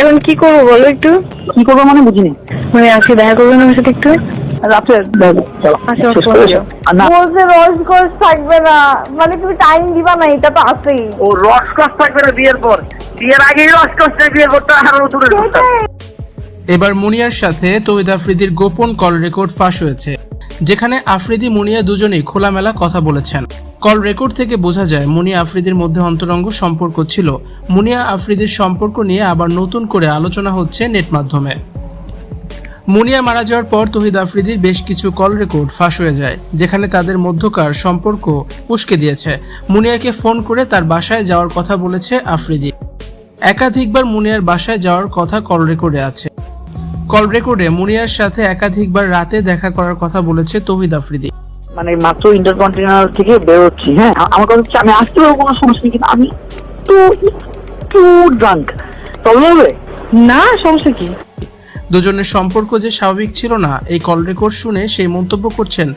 এখন কি করব বলো একটু? কি করব মানে বুঝিনি। মানে আজকে দেখা আমার সাথে একটু? রাত্রে আচ্ছা, না। বলছে থাকবে না। মানে তুমি টাইম দিবা না এটা তো আছেই। ও রসকস থাকবে না বিয়ের পর। বিয়ের আগেই রসকস নেই বিয়ের পর তো আরও দূরের এবার মুনিয়ার সাথে তৌহিদ আফ্রিদির গোপন কল রেকর্ড ফাঁস হয়েছে যেখানে আফ্রিদি মুনিয়া দুজনেই খোলামেলা কথা বলেছেন। কল রেকর্ড থেকে বোঝা যায় মুনিয়া আফ্রিদির মধ্যে অন্তরঙ্গ সম্পর্ক ছিল। মুনিয়া আফ্রিদির সম্পর্ক নিয়ে আবার নতুন করে আলোচনা হচ্ছে নেট মাধ্যমে। মুনিয়া মারা যাওয়ার পর তহিদ আফ্রিদির বেশ কিছু কল রেকর্ড ফাঁস হয়ে যায়, যেখানে তাদের মধ্যকার সম্পর্ক উস্কে দিয়েছে। মুনিয়াকে ফোন করে তার বাসায় যাওয়ার কথা বলেছে আফ্রিদি। একাধিকবার মুনিয়ার বাসায় যাওয়ার কথা কল রেকর্ডে আছে। কল রেকর্ডে মুনিয়ার সাথে একাধিকবার রাতে দেখা করার কথা বলেছে তৌহিদ আফ্রিদি। মানে মাত্র ইন্টারকন্টিনেন্টাল থেকে বেরোচ্ছি হ্যাঁ? আমার কথা হচ্ছে আমি আসতে পারব কোনো সমস্যা নেই, কিন্তু আমি তো একটু ড্রাঙ্ক প্রবলেম হবে? না, সমস্যা কি? দুজনের সম্পর্ক যে স্বাভাবিক ছিল না, এই কল রেকর্ড শুনে সেই মন্তব্য করছেন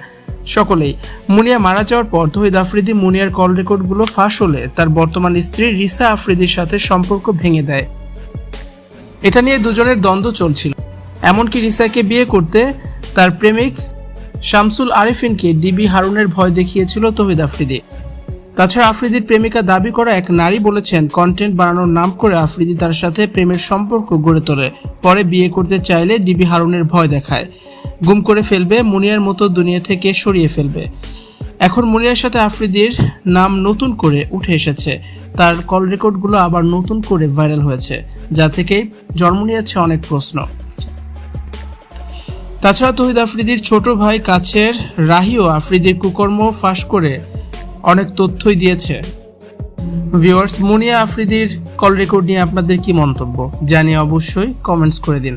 সকলেই। মুনিয়া মারা যাওয়ার পর তহিদ আফ্রিদি মুনিয়ার কল রেকর্ডগুলো ফাঁস হলে তার বর্তমান স্ত্রী রিসা আফ্রিদির সাথে সম্পর্ক ভেঙে দেয়। এটা নিয়ে দুজনের দ্বন্দ্ব চলছিল। এমনকি রিসাকে বিয়ে করতে তার প্রেমিক শামসুল আরিফিনকে ডিবি হারুনের ভয় দেখিয়েছিল তহিদ আফ্রিদি। তাছাড়া আফ্রিদির প্রেমিকা দাবি করা এক নারী বলেছেন, কন্টেন্ট বানানোর নাম করে আফ্রিদি তার সাথে প্রেমের সম্পর্ক গড়ে তোলে। পরে বিয়ে করতে চাইলে ডিবি হারুনের ভয় দেখায়। গুম করে ফেলবে, মুনিয়ার মতো দুনিয়া থেকে সরিয়ে ফেলবে। এখন মুনিয়ার সাথে আফ্রিদির নাম নতুন করে উঠে এসেছে। তার কল রেকর্ডগুলো আবার নতুন করে ভাইরাল হয়েছে, যা থেকেই জন্ম নিয়েছে অনেক প্রশ্ন। তাছাড়া তহিদ আফ্রিদির ছোট ভাই কাছের রাহিও আফ্রিদির কুকর্ম ফাঁস করে অনেক তথ্যই দিয়েছে। ভিউয়ার্স, মুনিয়া আফ্রিদির কল রেকর্ড নিয়ে আপনাদের কি মন্তব্য? জানিয়ে অবশ্যই কমেন্টস করে দিন।